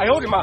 哎呦我的妈！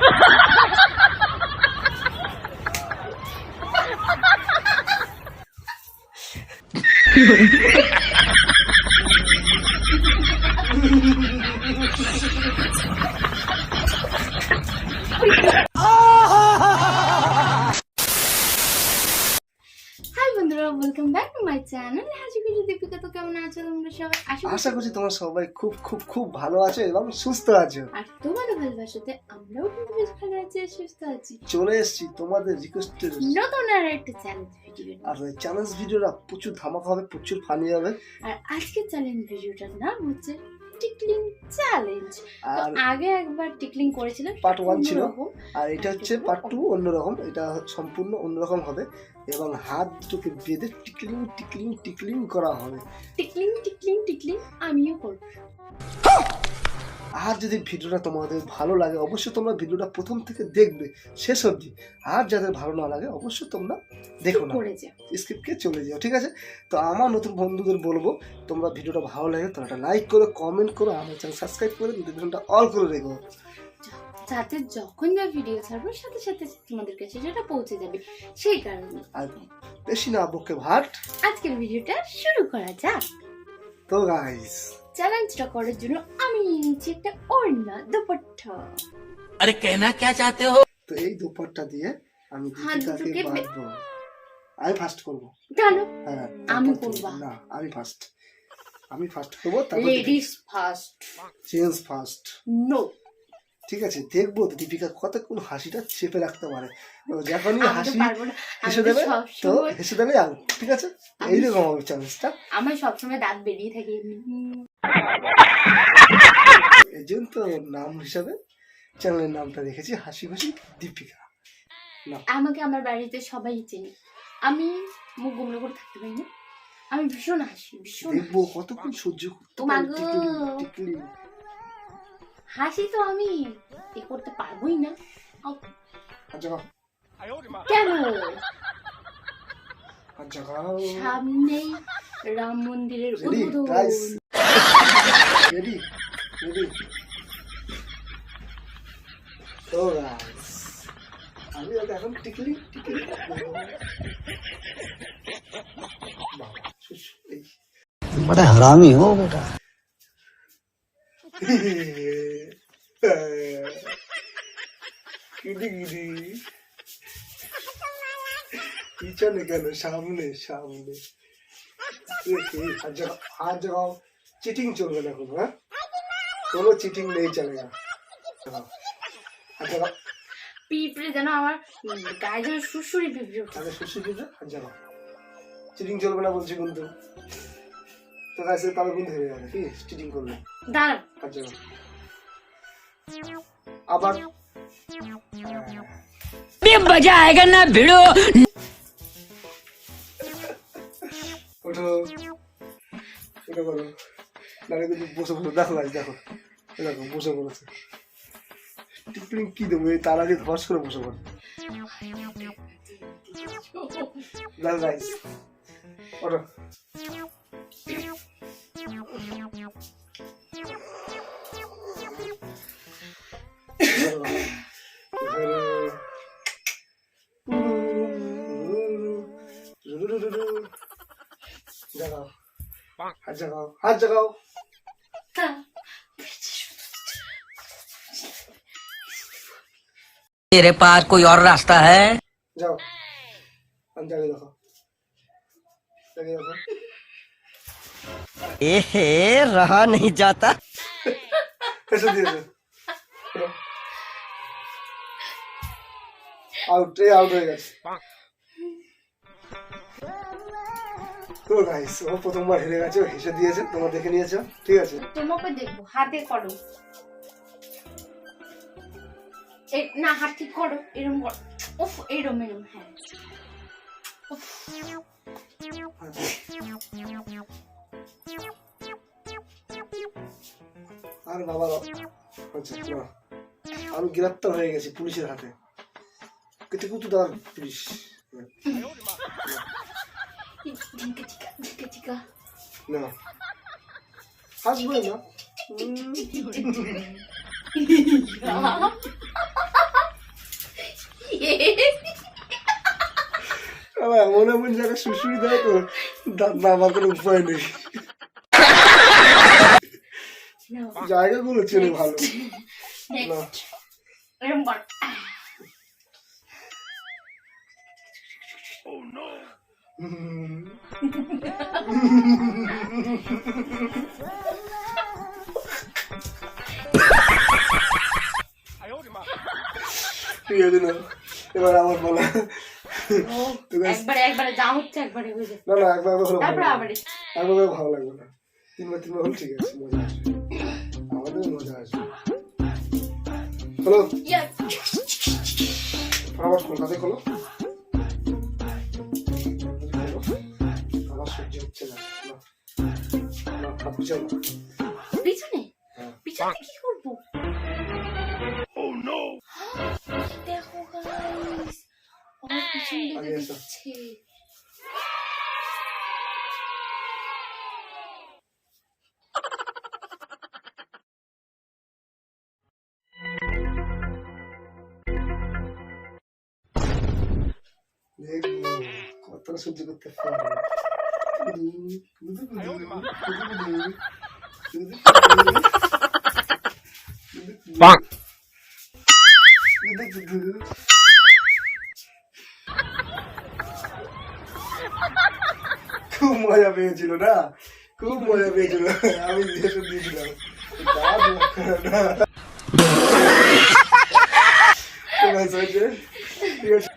বন্ধুরা welcome back to my channel হাসি খুশি দীপিকা। তো কেমন আছো তোমরা সবাই? আশা করছি তোমরা সবাই খুব খুব খুব ভালো আছো এবং সুস্থ আছো। আর তোমাদের ভালোবাসাতে আমরাও কিন্তু বেশ ভালো আছি আর সুস্থ আছি। চলে এসেছি তোমাদের রিকোয়েস্টের নতুন আর একটা চ্যালেঞ্জ ভিডিও আর চ্যালেঞ্জ ভিডিওটা প্রচুর ধামাকা হবে প্রচুর ফানি হবে। আর আজকের চ্যালেঞ্জ ভিডিওটার নাম হচ্ছে টিকলিং চ্যালেঞ্জ আগে একবার টিকলিং করেছিলাম পার্ট ওয়ান ছিল। আর এটা হচ্ছে পার্ট টু অন্যরকম। এটা সম্পূর্ণ অন্যরকম হবে। এবং হাত দুটোকে বেঁধে টিকলিং টিকলিং টিকলিং করা হবে। টিকলিং টিকলিং টিকলিং আমিও করব। আর যদি ভিডিওটা তোমাদের ভালো লাগে অবশ্যই তোমরা ভিডিওটা প্রথম থেকে দেখবে শেষ অবধি। আর যাদের ভালো না লাগে অবশ্যই তোমরা দেখো না। স্ক্রিপ্টকে চলে যাও ঠিক আছে? তো আমার নতুন বন্ধুদের বলব তোমরা ভিডিওটা ভালো লাগে তোমরা একটা লাইক করো কমেন্ট করো আমার চ্যানেল সাবস্ক্রাইব করে নোটিফিকেশনটা অল করে রেখো। যাতে যখন যা ভিডিও ছাড়বো সাথে সাথে তোমাদের কাছে সেটা পৌঁছে যাবে সেই কারণে। বেশি না বকে ভাট। আজকের ভিডিওটা শুরু করা যাক। তো গাইস চ্যালেঞ্জটা করার জন্য আমি নিয়েছি একটা ওড়না দুপাট্টা। আরে কেনা কে চাইতে হো? তো এই দুপাট্টা দিয়ে আমি গীতিকাকে হ্যাঁ, বাঁধবো? আমি ফার্স্ট করব। জানো? হ্যাঁ, আমি করব। না আমি ফার্স্ট আমি ফার্স্ট করব তারপর ladies first gents first no ঠিক আছে দেখব তো দীপিকা কতক্ষণ হাসিটা চেপে রাখতে পারে। যখনই হাসি হেসে দেবে তো হেসে দেবে ঠিক আছে? এইরকম হবে চ্যালেঞ্জটা আমার সবসময় দাঁত বেরিয়ে থাকে এই জন্য তো নাম হিসাবে চ্যানেলের নামটা রেখেছি হাসি খুশি দীপিকা। আমাকে আমার বাড়িতে সবাই চেনে। আমি মুখ গুমড়ো করে থাকতে পারি না আমি ভীষণ হাসি ভীষণ দেখব কতক্ষণ সহ্য করতে হাসি তো আমি এ করতে পারবোই না। কেন? সামনে রাম মন্দিরের উদ্বোধন। আমি এখন টিকলি কেন? সামনে সামনে। আর যখন চিটিং চলবে না কোনো হ্যাঁ? কোনো চিটিং নেই চলে। না আচ্ছা পিঁপড়ে যেন আমার গায়ে যেন পিঁপড়ে পিঁপড়ে আর চিটিং চলবে না বলছি কিন্তু। তো তাহলে কিন্তু হয়ে যাবে কি? চিটিং করলে দাঁড়াও। আর যাও। আবার মজা না ভিড়ো বসে বসে, দেখো গাছ দেখো। দেখো, বসে পড়েছে। টিকলিং কি দেবো? এই তার আগে ধস করে বসে পড়ে। দেখো গাইস ওঠো। জাগাও হাত জাগাও হাত জাগাও। तेरे पास कोई और रास्ता है? जाओ। अंदर देखो एहे रहा नहीं जाता। कैसे दिए आउट आउट हो गया। তো গাইস ও প্রথমবার হেরে গেছে হেসে দিয়েছে তোমরা দেখে নিয়েছো ঠিক আছে? তোমাকে দেখব হাতে করো। না হাত ঠিক করো এরম করো। উফ এরম এরম হ্যাঁ। আর বাবা আমি গ্রেপ্তার হয়ে গেছি পুলিশের হাতে। কেটে কুতু দেওয়ার পুলিশ। না হাসবে না এমন এমন জায়গায় শুশুড়ি দেয় তো দাঁত নামার কোনো উপায় নেই জায়গাগুলো ছিল ভালো না না এবার আমার বলা একবারে একবারে যা হচ্ছে একবারে হয়ে যাবে না না একবার একবার ভালো লাগবে। আবার একবার ভালো লাগবে না। তিনবার তিনবার হলে ঠিক আছে মজা আসবে আমাদের মজা আসবে ইয়া, আবার কলকাতা খোলো। পিছনে। পিছনে কি করব? দেখো গাইস আমার পিছন আগে দিচ্ছে দেখব সহ্য করতে পারব খুব মজা পেয়েছিল না? খুব মজা পেয়েছিল। আমি যেহেতু দিয়েছিলাম। ঠিক আছে?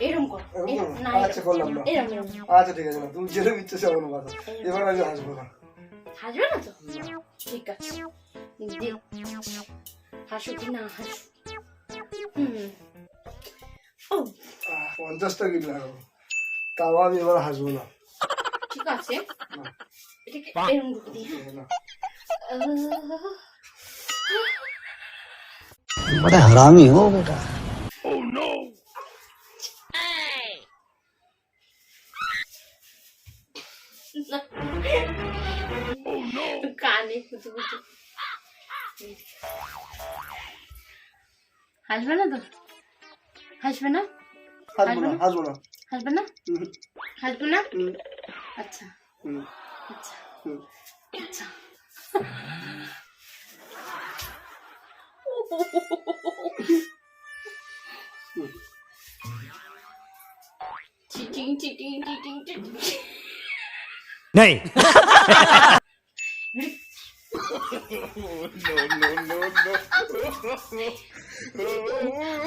এরম এরম, করব? না আচ্ছা, আচ্ছা ঠিক আছে না তুমি যেরকম ইচ্ছে সেমন বাদা এবার আমি হাসবো না। হাসবে না তো? ঠিক আছে। না হাসো হুম। পঞ্চাশটা কিট লাগাবো তাও আমি এবার হাসবো না ঠিক আছে না, এটাকে এরম ঢুকে দিই হ্যাঁ? না আহ, बड़ा हरामी हो बेटा কানে কুচু কুচু হাসবে না তো হাসবে না হাসবো না হাসবো না হাসবে না হুম, হাসবে না হুম, আচ্ছা হুম, আচ্ছা হুম। আচ্ছা চিটিং চিটিং চিটিং চিটিং नहीं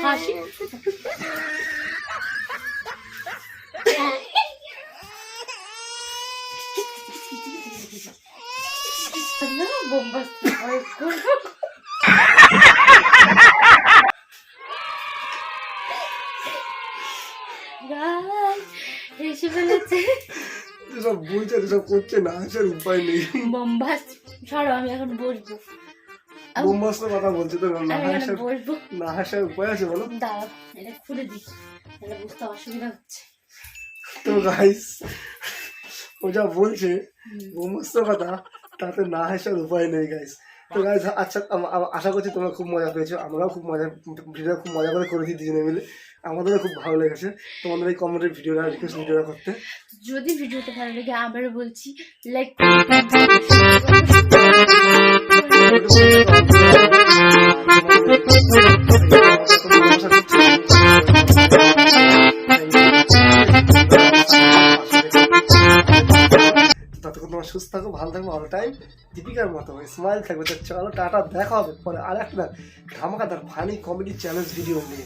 হাসি? বোম্বাস্তি করব ফেলেছে। যেসব বলছে যেসব করছে না হাসার উপায় নেই। বোম্বাস ছাড়ো আমি এখন আউ, বোম্বাস্ত কথা বলছে তো না হাসার না হাসার উপায় আছে বলো? এটা খুলে দিই। তাহলে বুঝতে অসুবিধা হচ্ছে। তো গাইস ও যা বলছে বোম্বাস্ত কথা তাতে না হাসার উপায় নেই গাইস তো আচ্ছা আশা করছি তোমরা খুব মজা পেয়েছ আমরাও খুব মজা ভিডিওটা খুব মজা করে করেছি দুজনে মিলে। আমাদেরও খুব ভালো লেগেছে। তোমাদের এই কমেন্টের ভিডিওটা রিকোয়েস্ট ভিডিওটা করতে। যদি ভিডিওটা ভালো লাগে আবারও বলছি লাইক ততক্ষণ তোমার সুস্থ থাকো, ভালো থাকো অল টাইম দীপিকার মতো স্মাইল থাকবে। চলো, টাটা, দেখা হবে পরে আর একটা ধামাকাদার ফানি কমেডি চ্যালেঞ্জ ভিডিও নিয়ে।